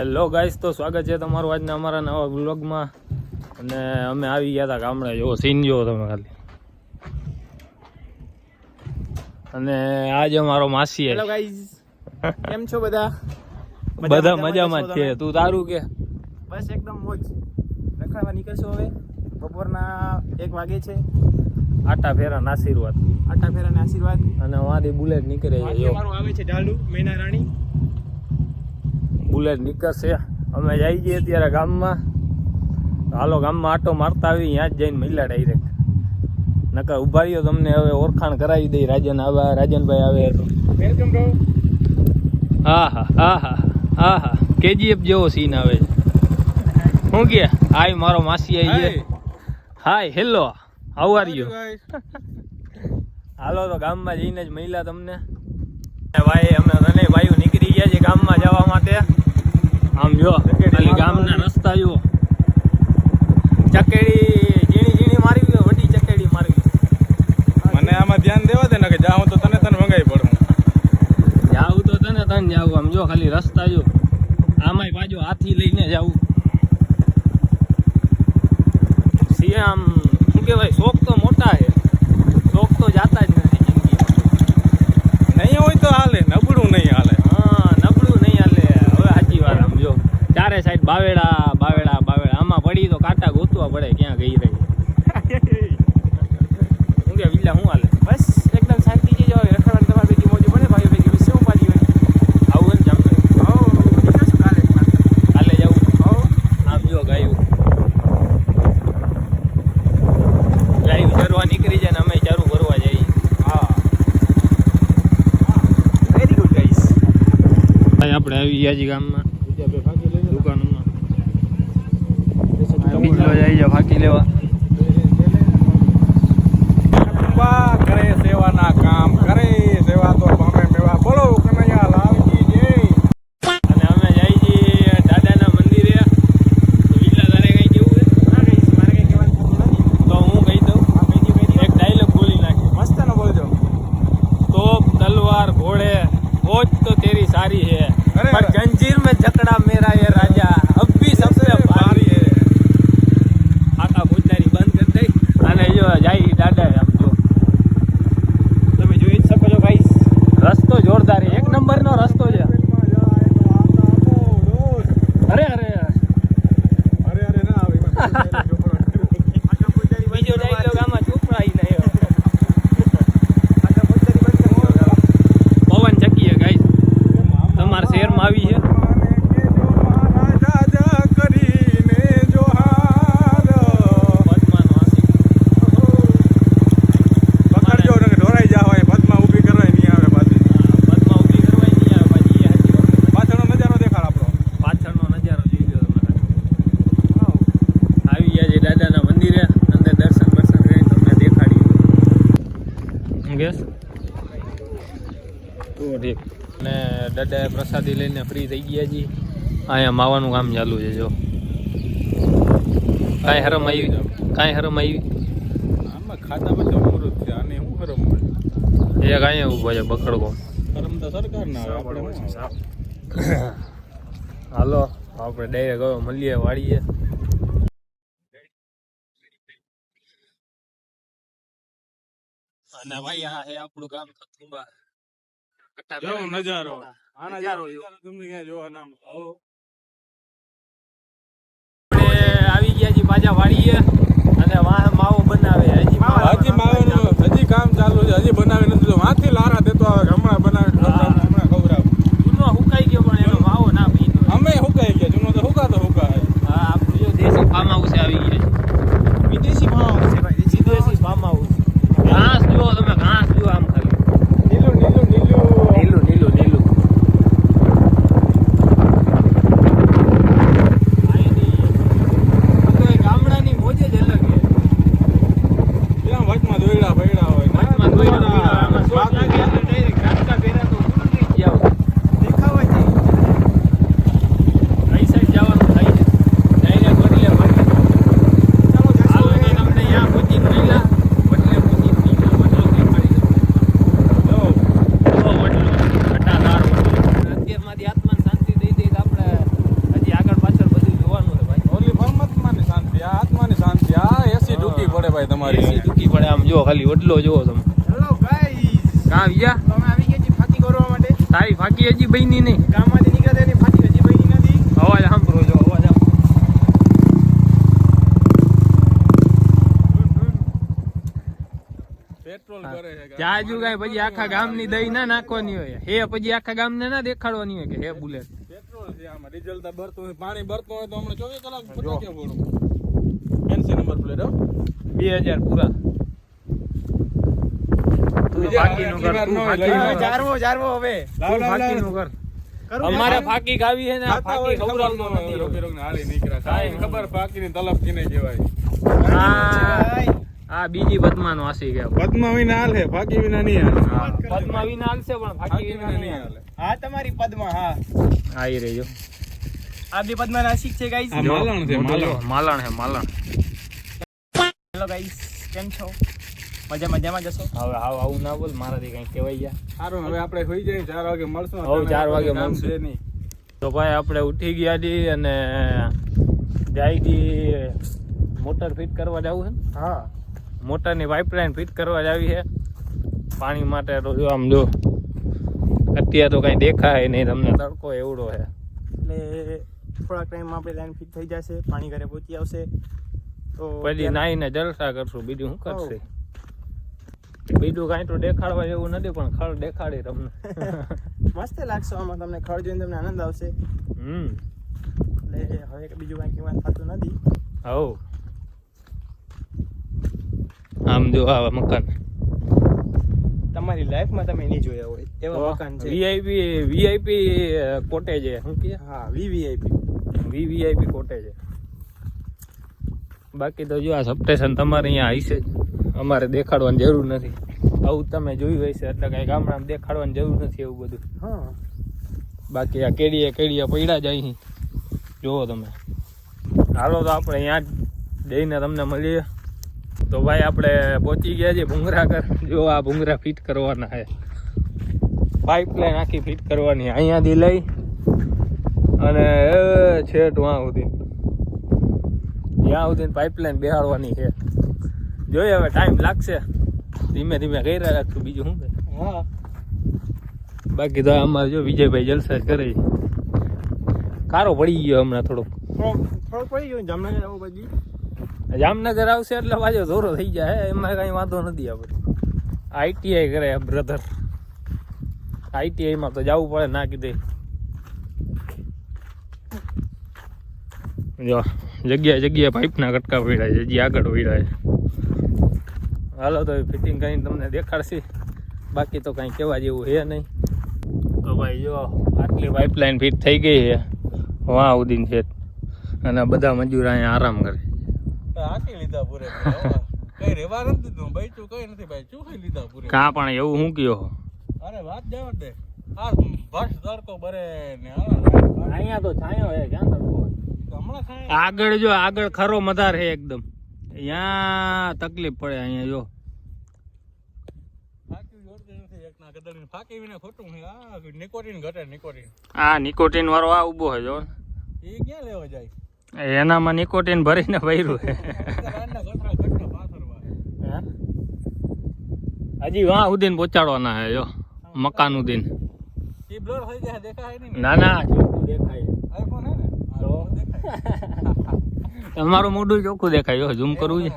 Hello guys તો સ્વાગત છે તમારું આજના અમારા નવા બ્લોગમાં અને અમે આવી ગયા હતા ગામડે. જો સીન જો તમે ખાલી. અને આજે અમારો માસી હેલો ગાઈસ કેમ છો બધા? બધા મજામાં જ છે તું તારું કે? બસ એકદમ મોજ. રખડવા નીકળશો હવે. બપોરના એક વાગે છે. આટા ફેરા આશીર્વાદ. આટા ફેરા આશીર્વાદ. અને વાદી બુલેટ નીકળે છે મારું આવે છે ઢાલુ મેના રાણી. બુલેટ નીકળશે. અમે જઈ જઈએ અત્યારે ગામમાં. હાલો ગામમાં આટો મારતા આવી ત્યાં જ જઈને મળ્યા ડાયરેક્ટ નકર ઊભા રહ્યો તમને હવે ઓળખાણ કરાવી દઈ રાજન આવે રાજનભાઈ આવે તો. હા હા હા હા હા હા. કેજીએફ જેવો સીન આવે શું કે? હાય મારો માસી આવી છે hi hello. How are you હાલો તો ગામમાં જઈને જ મળ્યા તમને. ભાઈ અમે તને ભાઈઓ નીકળી ગયા છે ગામમાં જવા માટે. આમ જો ખાલી ગામના રસ્તા જુઓ ચકેડી ઝીણી ઝીણી મારી ગયો વડી ચકેડી મારી મને આમાં ધ્યાન દેવા દે ને કે જાઉં તો તને તને મંગાઈ પડું. જાવું તો તને તને જાવું આમ જો ખાલી રસ્તા જો. આમાંય બાજુ હાથી લઈને જાવું સી આમ શું કહેવાય શોખ તો મોટા છે શોખ તો જાતા જ નથી જિંદગી નહીં હોય તો હાલે નબળું નહીં હાલે હા નબળું નહીં હાલે હવે સાચી વાત આમ જો ચારે સાઈડ બાવેડા બાવેડા બાવેડા આમાં પડી તો કાંટા પડે ક્યાં ગઈ રહી. હું કે વિલા શું હાલે? બસ એકદમ શાંતિ જે જો રખડવાની તમારે ભેગી મોજ પડે ભાઈ ભેગી હું પાછી હોય? આવું ને જામ હો કાલે કાલે જવું. હો આમ જો ગાયું. ગાયું ચરવા નીકળી જાય ને અમે ચારું ભરવા જઈએ. હા. વેરી ગુડ ગાઈસ ભાઈ આપણે આવી ગયા ગામમાં. બીજો જઈ જાઓ ફાંકી લેવા. કરે સેવાના કામ કરે સેવા તો ગયા છીએ અહીંયા માવાનું કામ ચાલુ છે જો. કાંઈ હરમ આવી કાંઈ હરમ આવી? આમાં ખાતામાં જમરૂદ છે આને ઊભો છે બકડકો કરમ તો સરકાર ના આપણે હાલો આપણે ડાયરેક્ટ હવે મળીએ વાળીએ. અને ભાઈ આ હે આપણું ગામ કથુંબા. જો નજારો. આના નજારો નજારો તમને ક્યાં જોવા ના આવી. ગયા છે પાછા વાળીએ અને વાહ માવો બનાવે. હજી માવો હજી માવાનું હજી કામ ચાલુ છે. હજી બનાવી નથી. વાંથી લારા દેતો આવે કે હમણાં બનાવે હા. હમણાં ખવડાવ જૂનો હુકાઈ ગયો પણ એનો માવો ના પીતો અમે હુકાઈ ગયા જૂનો તો હુકાતો હુકાય હા આપણું જો દેશી ફાર્મ હાઉસ આવી ગયા છે વિદેશી ભાવ છે ભાઈ વિદેશી ફાર્મ હાઉસ ઘાસ જુઓ તમે ઘાસ જુઓ આમ ખાલી નીલું નીલું નીલું નીલું નીલું નીલું પડે ભાઈ તમારી. એસી ટૂંકી પડે આમ. જો ખાલી વડલો જો તમે. હેલો ગાઈસ કા વિયા તો અમે આવી ગયા છીએ ફાકી કરવા માટે. તારી ફાકી હજી બની નહીં. ગામમાંથી નીકળે એની ફાકી હજી બની નથી. અવાજ સાંભળો જો અવાજ પેટ્રોલ કરે છે ત્યાં હજુ પછી આખા ગામની દહીં ના નાખવાની હોય. હે પછી આખા ગામને ના દેખાડવાની હોય કે હે બુલેટ. પેટ્રોલ છે આમાં. ડીઝલ તો ભરતું હોય પાણી ભરતું હોય તો હમણાં ચોવીસ કલાક નંબર પ્લેટ બે હજાર પૂરા. વાર ન અમારે ફાકી ખાવી છે ફાકી ખવડાવતો નથી તલબ કિને કહેવાય. આ આસી ગયા પદ્મા વિના હાલે ફાકી વિના નહીં હાલે. પદ્મા વિના હાલશે પણ ફાકી વિના નહીં હાલે. હા તમારી પદ્મા હા. આઈ રહેજો આ બી પદ્મા નાસિક છે ગાઈસ. આ માલણ છે, માલણ. માલણ હે માલણ. કેમ છો? મજા મજામાં જશો? હવે હાવ આવું ના બોલ મારાથી કઈ કહેવાય ગયા. સારું હવે આપણે હોઈ જઈએ ચાર વાગે મળશું હવે ચાર વાગે મળશું. નહીં. તો ભાઈ આપણે ઉઠી ગયા દી અને જાય દી મોટર ફિટ કરવા જવું છે ને? હા. મોટરની પાઇપલાઇન ફિટ કરવા જાવી છે. પાણી માટે તો જો આમ જો અત્યારે તો કઈ દેખાય નહીં તમને તડકો એવડો છે. એટલે થોડાક ટાઈમમાં આપણે લાઈન ફિટ થઈ જશે પાણી ઘરે પહોંચી આવશે. પછી નાઈને જલસા કરશું બીજું શું કરશે? બીજું કાંઈ તો દેખાડવા જેવું નથી પણ ખળ દેખાડી તમને. મસ્ત લાગશે આમાં તમને ખળ જોઈને તમને આનંદ આવશે. હમ. એટલે હવે બીજું કાંઈ કહેવાનું થતું નથી. હવ. આમ જો આવા મકાન. તમારી લાઈફમાં તમે નહીં જોયા હોય એવા મકાન છે. વીઆઈપી વીઆઈપી કોટેજ છે શું કે? હા વીવીઆઈપી વીવીઆઈપી કોટેજ છે. બાકી તો જો આ સબસ્ટેશન તમારે અહીંયા હશે જ અમારે દેખાડવાની જરૂર નથી. આવું તમે જોયું હશે એટલે કાંઈ ગામડામાં દેખાડવાની જરૂર નથી એવું બધું. હા. બાકી આ કેડીએ કેડીએ પડ્યા જ અહીં. જુઓ તમે. હાલો તો આપણે અહીંયા જ જઈને તમને મળીએ. તો ભાઈ આપણે પહોંચી ગયા છે ભૂંગરા કર જો આ ભૂંગરા ફિટ કરવાના છે. પાઇપલાઇન આખી ફિટ કરવાની અહીંયાથી લઈ અને છેટ વાં સુધી. ત્યાં સુધી પાઇપલાઇન બેહાડવાની છે. જોઈએ હવે ટાઈમ લાગશે. ધીમે ધીમે કરી રાખશું. બીજું શું હા. બાકી તો અમારે જો વિજયભાઈ જલસા કરે. કારો પડી ગયો હમણાં થોડોક. થોડોક થોડોક પડી ગયો જામનગર આવું પછી? જામનગર આવશે એટલે પાછો ધોરો થઈ જાય. એમાં કઈ વાંધો નથી આપણે આઈટીઆઈ કરે બ્રધર આઈટીઆઈમાં તો જવું પડે ના કીધે. જો. જગ્યાએ જગ્યાએ પાઇપના કટકા પડ્યા છે હજી આગળ પડ્યા છે. હાલો તો ફિટિંગ કરીને તમને દેખાડશે. બાકી તો કાંઈ કહેવા જેવું છે નહીં. તો ભાઈ જો આટલી પાઇપલાઇન ફિટ થઈ ગઈ છે વાહ ઉદીન છે અને બધા મજૂર અહીંયા આરામ કરે હાકી લીધા પૂરે કઈ રેવા નથી દીધું બૈચું કઈ નથી ભાઈ ચૂકી લીધા પૂરે? કા પણ એવું કયો અરે વાત જવા દે. આ ભસ તડકો બરે ને અહીંયા તો છાયો હે ક્યાં તડકો આગળ જો આગળ ખરો મધાર છે એકદમ. અહીંયા તકલીફ પડે અહીંયા જો. આ નિકોટીન વાળો આ ઊભો છે જો. એ ક્યાં લેવા જાય? એનામાં નિકોટીન ભરીને ભર્યું પાથરવા હજી વાં ઉદીન પહોંચાડવાના હે જો. મકાન ઉદીન ના. ના દેખાય. તમારું મોઢું ચોખ્ખું દેખાય. જો ઝૂમ કરવું છે.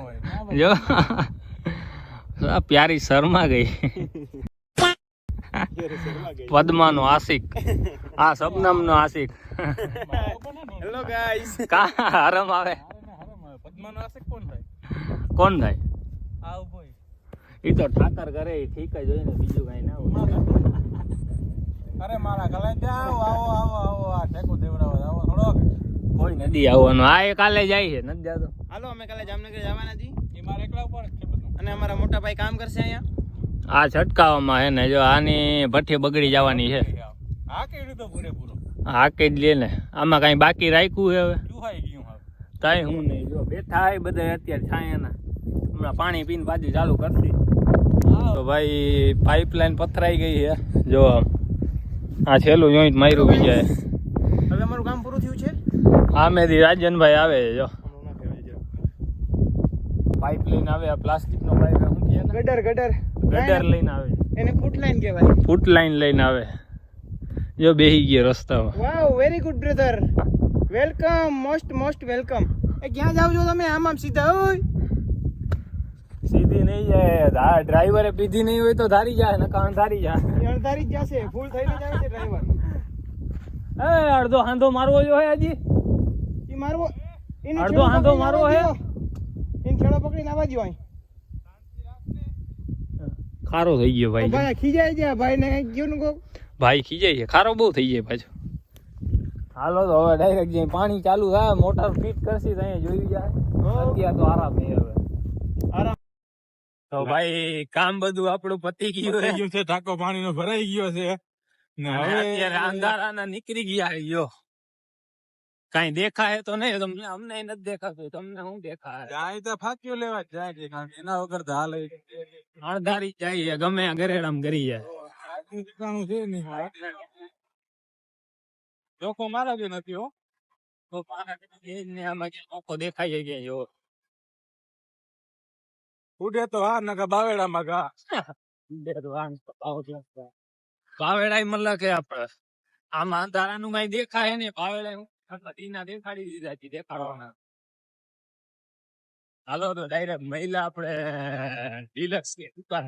જો. આ પ્યારી શર્મા ગઈ. પદ્માનો આશિક. આ શબનમનો આશિક. હેલો ગાઈસ કા આવે? પદ્માનો આશિક કોણ થાય? કોણ થાય? આ ઊભો એ તો ઠાકર કરે એ ઠીક જ હોય ને બીજું કઈ ના હોય. અરે મારા ત્યાં આવો આવો આવો આવો આ ઠેકો દેવડાવો આવો થોડોક. કોઈ નદી આવવાનું. આ એ કાલે જાય છે નથી જતો. હાલો અમે કાલે જામનગર જવાના છીએ એ મારા એકલા ઉપર અને અમારા મોટા ભાઈ કામ કરશે અહીંયા? આ છટકાવવામાં હે ને જો આની ભઠ્ઠી બગડી જવાની છે. આ કેવી રીતે પૂરેપૂરો? હા કે જ લે ને. આમાં કઈ બાકી રાખ્યું છે હવે? ચૂહાઈ ગયું હવે. કાંઈ હું નહીં જો બેઠા હોય બધા અત્યારે છાયાના હમણાં પાણી પીને બાજુ ચાલુ કરશે. તો ભાઈ પાઇપલાઇન પથરાઈ ગઈ છે. જો આમ આ છેલ્લું જોઈન્ટ માર્યું બીજા હવે અમારું થયું છે રાજનભાઈ આવે છે જો. પાઇપ લઈને આવે આ પ્લાસ્ટિકનો પાઇપ હું કે ગડર ગડર. ગટર લઈને આવે. એને ફૂટ લાઈન કહેવાય. ફૂટ લાઈન લઈને આવે. જો બેહી ગયો રસ્તામાં. Wow very good brother welcome most most welcome એ ક્યાં જાવ છો તમે? આમ આમ સીધા ઓય. સીધી નહીં જાય. આ ડ્રાઈવરે પીધી નહીં હોય તો ધારી જાય નકા ધારી જાય. અણધારી જ જશે. ફૂલ થઈને જાય છે ડ્રાઈવર એ અડધો હાંધો મારવો જો હે હજી. ઈ મારવો. એને અડધો હાંધો મારવો હે? દ્યો. છેડો પકડીને આવવા દ્યો અહીં. ખારો થઈ ગયો ભાઈ. ભાઈ ખીજાય છે ભાઈ ને કઈ ગયું ને ભાઈ ખીજાય છે ખારો બહુ થઈ જાય પાછો. હાલો તો હવે ડાયરેક્ટ જઈ પાણી ચાલુ થાય મોટર ફિટ કરશી તો અહીંયા જોઈ જાય. અત્યારે તો આરામ છે હવે. આરામ. તો ભાઈ કામ બધું આપણું પતી ગયું છે ગયું છે. ટાંકો પાણીનો ભરાઈ ગયો છે. ને ના હવે અત્યારે અંધારાના નીકળી ગયા યો. કઈ દેખાય તો નહીં તમને અમને નથી દેખાતું તમને શું દેખાય? જાય તો ફાક્યું લેવા જાય છે કારણ કે એના વગર તો હાલે અણધારી જાય ગમે ગરેડામ કરી જાય. છે નહીં હા. જોખો મારા બી નથી હો. તો આમાં દેખાય કે જો. ઉડે તો હા નકા બાવેડામાં ઘા. પાવેડાય મતલબ કે આપણે આમાં અંધારાનું કઈ દેખાય ને પાવેડાય હાલો તો ડાયરેક્ટ મહિલા આપણે ડિલક્સની દુકાન.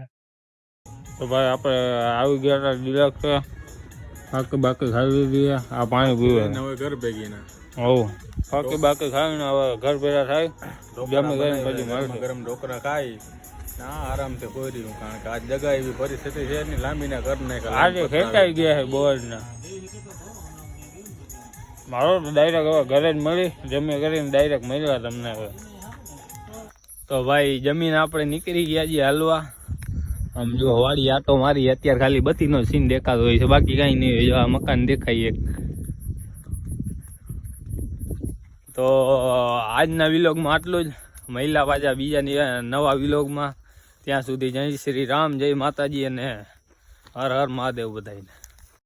તો ભાઈ આપણે આવી ગયા હતા ડિલક્સ બાકી બાકી ખાઈ લીધી આ પાણી પીવે હવે ઘર ભેગી ના. હોવ. બાકી બાકી ખાવીને હવે ઘર ભેગા થાય. ગમે ગરમ પછી મળશે ગરમ ઢોકરા ખાઈ. ના આરામથી કોઈ રહ્યું કારણ કે આજ જગા એવી પરિસ્થિતિ છે નહીં લાંબીના ઘર ને આજે ખેંચાઈ ગયા છે બોર્ડ ને મારો તો ડાયરેક્ટ હવે ઘરે જ મળી. જમી કરીને ડાયરેક્ટ મળ્યા તમને હવે. તો ભાઈ, જમીન આપણે નીકળી ગયા છીએ હાલવા. આમ જો વાડી આટો મારી અત્યારે ખાલી બત્તીનો સીન દેખાતો હોય છે. બાકી કાંઈ નહીં હોય. આ મકાન દેખાય એક. તો આજના વિલોગમાં આટલું જ. મહિલા પાછા બીજા નવા વિલોગમાં ત્યાં સુધી જય શ્રી રામ, જય માતાજી અને હર હર મહાદેવ બધાને